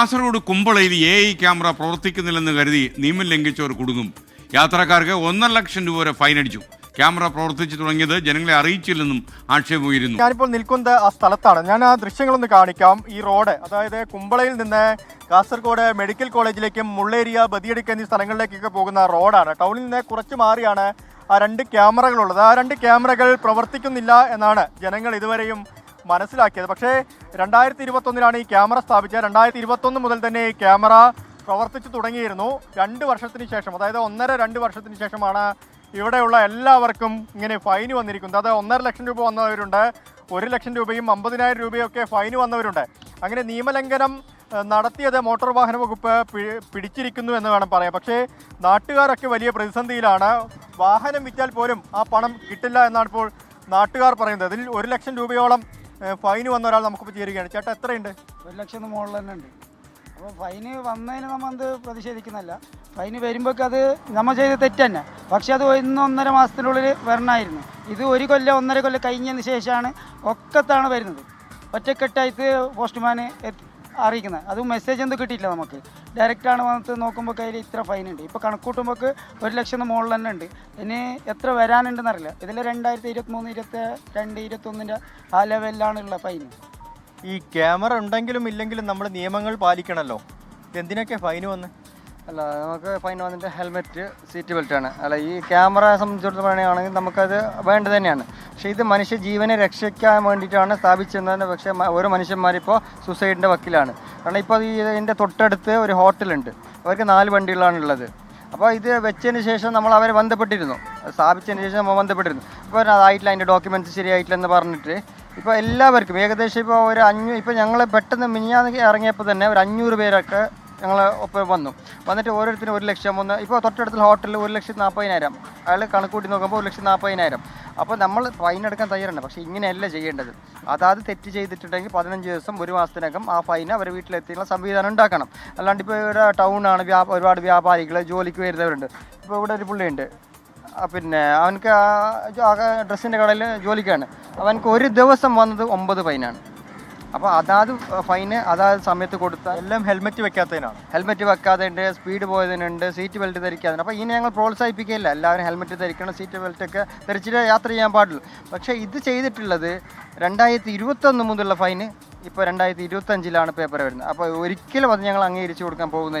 കാസർഗോഡ് കുമ്പളയിൽ A I camera പ്രവർത്തിക്കുന്നില്ലെന്ന് കരുതി നിയമം ലംഘിച്ചവർ കുടുങ്ങും. യാത്രക്കാർക്ക് ഒന്നര ലക്ഷം രൂപ വരെ ഫൈൻ അടിച്ചു. ക്യാമറ പ്രവർത്തിച്ചു തുടങ്ങിയത് ജനങ്ങളെ അറിയിച്ചില്ലെന്നും ആക്ഷേപം ഉയരുന്നു. ഞാനിപ്പോൾ നിൽക്കുന്നത് ആ സ്ഥലത്താണ്. ഞാൻ ആ ദൃശ്യങ്ങളൊന്ന് കാണിക്കാം. ഈ റോഡ് അതായത് കുമ്പളയിൽ നിന്ന് കാസർഗോഡ് മെഡിക്കൽ കോളേജിലേക്കും മുള്ളേരിയ ബദിയടുക്ക് എന്നീ സ്ഥലങ്ങളിലേക്കൊക്കെ പോകുന്ന റോഡാണ്. ടൗണിൽ നിന്ന് കുറച്ച് മാറിയാണ് ആ രണ്ട് ക്യാമറകളുള്ളത്. ആ രണ്ട് ക്യാമറകൾ പ്രവർത്തിക്കുന്നില്ല എന്നാണ് ജനങ്ങൾ ഇതുവരെയും മനസ്സിലാക്കിയത്. പക്ഷേ രണ്ടായിരത്തി ഇരുപത്തൊന്നിലാണ് ഈ ക്യാമറ സ്ഥാപിച്ചത്. രണ്ടായിരത്തി ഇരുപത്തൊന്ന് മുതൽ തന്നെ ഈ ക്യാമറ പ്രവർത്തിച്ചു തുടങ്ങിയിരുന്നു. രണ്ട് വർഷത്തിന് ശേഷം അതായത് ഒന്നര രണ്ട് വർഷത്തിന് ശേഷമാണ് ഇവിടെയുള്ള എല്ലാവർക്കും ഇങ്ങനെ ഫൈൻ വന്നിരിക്കുന്നത്. അത് ഒന്നര ലക്ഷം രൂപ വന്നവരുണ്ട് ഒരു ലക്ഷം രൂപയും അമ്പതിനായിരം രൂപയൊക്കെ ഫൈൻ വന്നവരുണ്ട്. അങ്ങനെ നിയമലംഘനം നടത്തിയത് മോട്ടോർ വാഹന വകുപ്പ് പിടിച്ചിരിക്കുന്നു എന്ന് വേണം പറയാം പക്ഷേ നാട്ടുകാരൊക്കെ വലിയ പ്രതിസന്ധിയിലാണ്. വാഹനം വിറ്റാൽ പോലും ആ പണം കിട്ടില്ല എന്നാണ് ഇപ്പോൾ നാട്ടുകാർ പറയുന്നത്. അതിൽ ഒരു ലക്ഷം രൂപയോളം ഫൈൻ വന്ന ഒരാൾ നമുക്കിപ്പോൾ ചേരുകയാണ്. ചേട്ടാ എത്രയുണ്ട്? ഒരു ലക്ഷം മുകളിൽ തന്നെ ഉണ്ട്. അപ്പോൾ ഫൈന് വന്നതിന് നമ്മൾ അത് പ്രതിഷേധിക്കുന്നല്ല ഫൈന് വരുമ്പോഴേക്കും അത് നമ്മൾ ചെയ്ത തെറ്റ് തന്നെ. പക്ഷെ അത് ഒന്ന് ഒന്നര മാസത്തിനുള്ളിൽ വരണമായിരുന്നു ഇത് ഒരു കൊല്ലം ഒന്നര കൊല്ലം കഴിഞ്ഞതിന് ശേഷമാണ് ഒക്കത്താണ് വരുന്നത്. ഒറ്റക്കെട്ടായിട്ട് പോസ്റ്റ്മാൻ അറിയിക്കുന്നത്. അതും മെസ്സേജ് ഒന്നും കിട്ടിയില്ല നമുക്ക്. ഡയറക്റ്റാണ് വന്നിട്ട് നോക്കുമ്പോൾ കയ്യിൽ ഇത്ര ഫൈൻ ഉണ്ട്. ഇപ്പോൾ കണക്കൂട്ടുമ്പോൾ ഒരു ലക്ഷം മുകളിൽ തന്നെ ഉണ്ട്. ഇനി എത്ര വരാനുണ്ടെന്ന് അറിയില്ല. ഇതിൽ രണ്ടായിരത്തി ഇരുപത്തി മൂന്ന് ഇരുപത്തി രണ്ട് ഇരുപത്തൊന്നിന്റെ ആ ലെവലിലാണുള്ള ഫൈൻ ഈ ക്യാമറ ഉണ്ടെങ്കിലും ഇല്ലെങ്കിലും നമ്മൾ നിയമങ്ങൾ പാലിക്കണമല്ലോ എന്തിനൊക്കെ ഫൈൻ വന്ന്? അല്ല നമുക്ക് ഫൈൻ വന്നിട്ട് ഹെൽമെറ്റ് സീറ്റ് ബെൽറ്റ് ആണ്. അല്ല ഈ ക്യാമറ സംബന്ധിച്ചിടത്തോളം പറയുകയാണെങ്കിൽ നമുക്കത് വേണ്ടത് തന്നെയാണ്. പക്ഷേ ഇത് മനുഷ്യ ജീവനെ രക്ഷിക്കാൻ വേണ്ടിയിട്ടാണ് സ്ഥാപിച്ചിരുന്നത് പക്ഷേ ഓരോ മനുഷ്യന്മാരിപ്പോൾ സൂസൈഡിന്റെ വക്കിലാണ്. കാരണം ഇപ്പോൾ ഈ ഇതിന്റെ തൊട്ടടുത്ത് ഒരു ഹോട്ടലുണ്ട് അവർക്ക് നാല് വണ്ടികളാണ് ഉള്ളത്. അപ്പോൾ ഇത് വെച്ചതിന് ശേഷം നമ്മൾ അവരെ ബന്ധപ്പെട്ടിരുന്നു. സ്ഥാപിച്ചതിന് ശേഷം നമ്മൾ ബന്ധപ്പെട്ടിരുന്നു. അപ്പോൾ അതായിട്ടില്ല അതിന്റെ ഡോക്യുമെന്റ്സ് ശരിയായിട്ടില്ല എന്ന് പറഞ്ഞിട്ട്. ഇപ്പോൾ എല്ലാവർക്കും ഏകദേശം ഇപ്പോൾ ഒരു അഞ്ഞൂ ഇപ്പോൾ ഞങ്ങൾ പെട്ടെന്ന് മിനിഞ്ഞാന്ന് ഇറങ്ങിയപ്പോൾ തന്നെ ഒരു അഞ്ഞൂറ് പേരൊക്കെ ഞങ്ങൾ ഒപ്പം വന്നു. വന്നിട്ട് ഓരോരുത്തരും ഒരു ലക്ഷം ഒന്ന് ഇപ്പോൾ തൊട്ടടുത്ത ഹോട്ടലിൽ ഒരു ലക്ഷത്തി നാൽപ്പതിനായിരം അയാൾ കണക്കൂട്ടി നോക്കുമ്പോൾ ഒരു ലക്ഷത്തി നാൽപ്പതിനായിരം അപ്പോൾ നമ്മൾ ഫൈൻ എടുക്കാൻ തയ്യാറാണ് പക്ഷേ ഇങ്ങനെയല്ല ചെയ്യേണ്ടത്. അതാത് തെറ്റ് ചെയ്തിട്ടുണ്ടെങ്കിൽ പതിനഞ്ച് ദിവസം ഒരു മാസത്തിനകം ആ ഫൈൻ അവരെ വീട്ടിലെത്തിയുള്ള സംവിധാനം ഉണ്ടാക്കണം. അല്ലാണ്ട് ഇപ്പോൾ ഇവിടെ ടൗണാണ് വ്യാപ ഒരുപാട് വ്യാപാരികൾ ജോലിക്ക് വരുന്നവരുണ്ട്. ഇപ്പോൾ ഇവിടെ ഒരു പുള്ളിയുണ്ട്. പിന്നെ അവനക്ക് ആ ഡ്രസ്സിന്റെ കടയിൽ ജോലിക്കാണ്. അവനക്ക് ഒരു ദിവസം വന്നത് ഒമ്പത് ഫൈനാണ്. അപ്പോൾ അതാത് ഫൈന് അതാത് സമയത്ത് കൊടുത്താൽ എല്ലാം ഹെൽമെറ്റ് വെക്കാത്തതിനാണ്. ഹെൽമെറ്റ് വെക്കാതെ ഉണ്ട് സ്പീഡ് പോയതിനുണ്ട് സീറ്റ് ബെൽറ്റ് ധരിക്കാതെ അപ്പോൾ ഇനി ഞങ്ങൾ പ്രോത്സാഹിപ്പിക്കുകയില്ല. എല്ലാവരും ഹെൽമെറ്റ് ധരിക്കണം സീറ്റ് ബെൽറ്റ് ഒക്കെ ധരിച്ചിട്ട് യാത്ര ചെയ്യാൻ പാടുള്ളൂ പക്ഷേ ഇത് ചെയ്തിട്ടുള്ളത് രണ്ടായിരത്തി ഇരുപത്തൊന്ന് മുതലുള്ള ഫൈന് ഇപ്പോൾ രണ്ടായിരത്തി ഇരുപത്തഞ്ചിലാണ് പേപ്പർ വരുന്നത്. അപ്പോൾ ഒരിക്കലും അത് ഞങ്ങൾ അംഗീകരിച്ചു കൊടുക്കാൻ പോകുന്നില്ല.